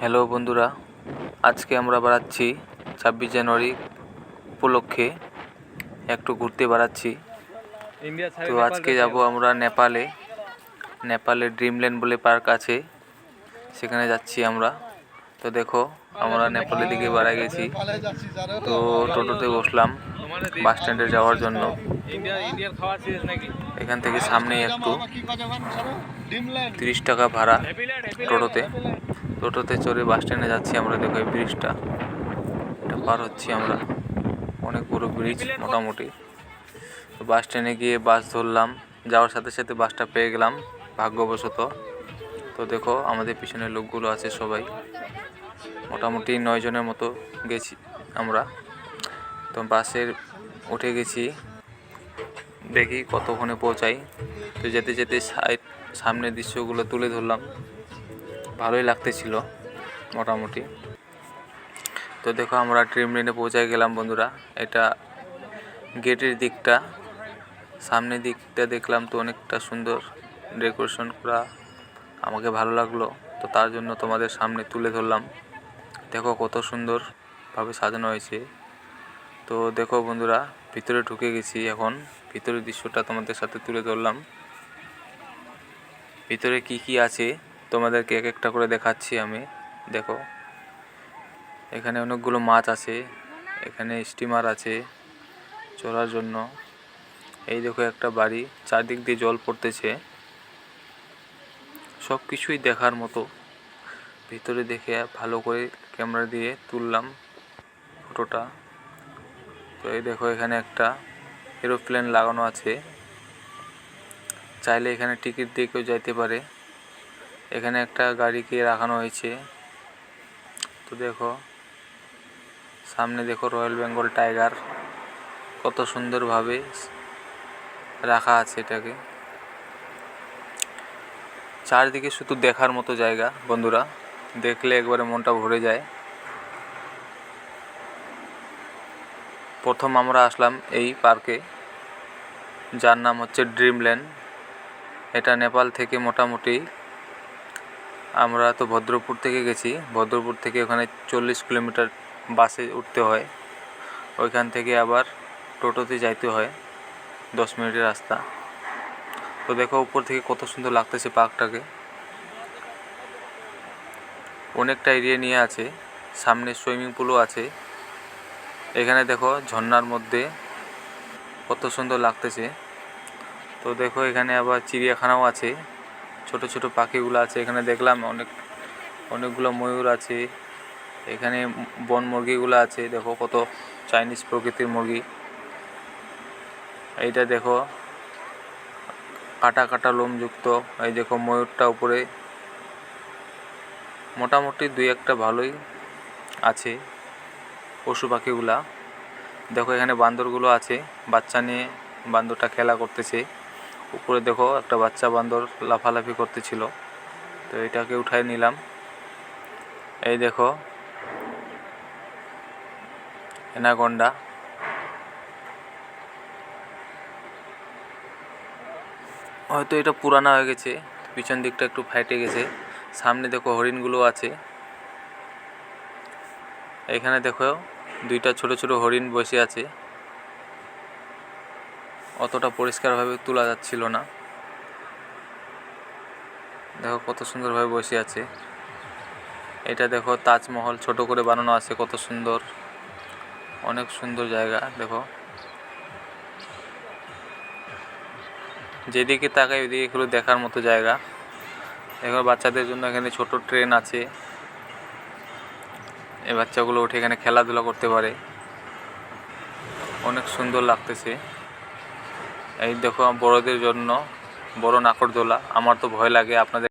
Hello বন্ধুরা আজকে আমরা বেড়াচ্ছি ছাব্বিশ জানুয়ারি উপলক্ষে একটু ঘুরতে বেড়াচ্ছি। তো আজকে যাব আমরা নেপালে। নেপালে ড্রিমল্যান্ড বলে পার্ক আছে সেখানে যাচ্ছি আমরা। তো দেখো আমরা নেপালের দিকে বেড়া গেছি। তো টোটোতে বসলাম বাস স্ট্যান্ডে যাওয়ার জন্য। এখান থেকে সামনেই একটু তিরিশ টাকা ভাড়া টোটোতে। টোটোতে চড়ে বাস স্ট্যান্ডে যাচ্ছি আমরা, দেখো এই ব্রিজটা এটা পার হচ্ছি আমরা। অনেক বড় ব্রিজ মোটামুটি। তো বাস স্ট্যান্ডে গিয়ে বাস ধরলাম। যাওয়ার সাথে সাথে বাসটা পেয়ে গেলাম, ভাগ্যবশত। তো দেখো, আমাদের পিছনে লোকগুলো আছে সবাই। মোটামুটি নয় জনের মতো গেছি আমরা। তো বাসের উঠে গেছি। দেখি কতক্ষণে পৌঁছাই। তো যেতে যেতে সাইড সামনের দৃশ্যগুলো তুলে ধরলাম। ভালোই লাগতেছিল, মোটামুটি। তো দেখো আমরা ট্রেন লেনে পৌঁছায় গেলাম বন্ধুরা। এটা গেটের দিকটা, সামনের দিকটা দেখলাম তো অনেকটা সুন্দর ডেকোরেশন করা আমাকে ভালো লাগল। তো তার জন্য তোমাদের সামনে তুলে ধরলাম। দেখো কত সুন্দরভাবে সাজানো হয়েছে। তো দেখো বন্ধুরা, ভিতরে ঢুকে গেছি এখন। ভিতরের দৃশ্যটা তোমাদের সাথে তুলে ধরলাম। ভিতরে কি কি আছে? তোমাদেরকে এক একটা করে দেখাচ্ছি আমি। দেখো, এখানে অনেকগুলো মাছ আছে, এখানে স্টিমার আছে চলার জন্য। এই দেখো একটা বাড়ি, চারদিক দিয়ে জল পড়তেছে। সব কিছুই দেখার মতো। ভিতরে দেখে ভালো করে ক্যামেরা দিয়ে তুললাম ফটোটা। তো এই দেখো, এখানে একটা এরোপ্লেন লাগানো আছে। চাইলে এখানে টিকিট দিয়ে কেউ যাইতে পারে। এখানে একটা গাড়িকে রাখানো হয়েছে। তো দেখো, সামনে দেখো রয়্যাল বেঙ্গল টাইগার কত সুন্দরভাবে রাখা আছে এটাকে। চারদিকে শুধু দেখার মতো জায়গা, বন্ধুরা। দেখলে একবারে মনটা ভরে যায়। প্রথম আমরা আসলাম এই পার্কে, যার নাম হচ্ছে ড্রিমল্যান্ড এটা নেপাল থেকে মোটামুটি আমরা তো ভদ্রপুর থেকে গেছি। ভদ্রপুর থেকে ওখানে চল্লিশ কিলোমিটার বাসে উঠতে হয়। ওইখান থেকে আবার টোটোতে যাইতে হয় দশ মিনিটের রাস্তা। তো দেখো উপর থেকে কত সুন্দর লাগতেছে পার্কটাকে। অনেকটা এরিয়া নিয়ে আছে। সামনে সুইমিং পুলও আছে। এখানে দেখো ঝর্ণার মধ্যে কত সুন্দর লাগতেছে। তো দেখো এখানে আবার চিড়িয়াখানাও আছে। ছোট ছোট পাখিগুলো আছে, এখানে দেখলাম অনেক, অনেকগুলো ময়ূর আছে। এখানে বন মুরগিগুলো আছে, দেখো কত চাইনিজ প্রকৃতির মুরগি। এইটা দেখো, কাটা কাটা লোমযুক্ত। এই দেখো ময়ূরটা উপরে। মোটামুটি দুই একটা ভালোই আছে পশু পাখিগুলা। দেখো এখানে বান্দরগুলো আছে, বাচ্চা নিয়ে বান্দরটা খেলা করতেছে। উপরে দেখো একটা বাচ্চা বান্দর লাফালাফি করতেছিল। তো এটাকে উঠাই নিলাম। এই দেখো। এনাগন্ডা। হয়তো এটা পুরানা হয়ে গেছে, পিছন দিকটা একটু ফাইটে গেছে। সামনে দেখো হরিণগুলো আছে। এখানে দেখো দুইটা ছোট ছোট হরিণ বসে আছে। অতটা পরিষ্কারভাবে তোলা যাচ্ছিল না। দেখো কত সুন্দরভাবে বসে আছে। এটা দেখো তাজমহল, ছোট করে বানানো আছে, কত সুন্দর। অনেক সুন্দর জায়গা, দেখো। যেদিকে তাকাই ওইদিকে এগুলো দেখার মতো জায়গা। এখন বাচ্চাদের জন্য এখানে ছোট ট্রেন আছে। এই বাচ্চাগুলো উঠে এখানে খেলাধুলা করতে পারে। অনেক সুন্দর লাগতেছে। এই দেখো বড়দের জন্য বড় নাকরদোলা আমার তো ভয় লাগে আপনাদের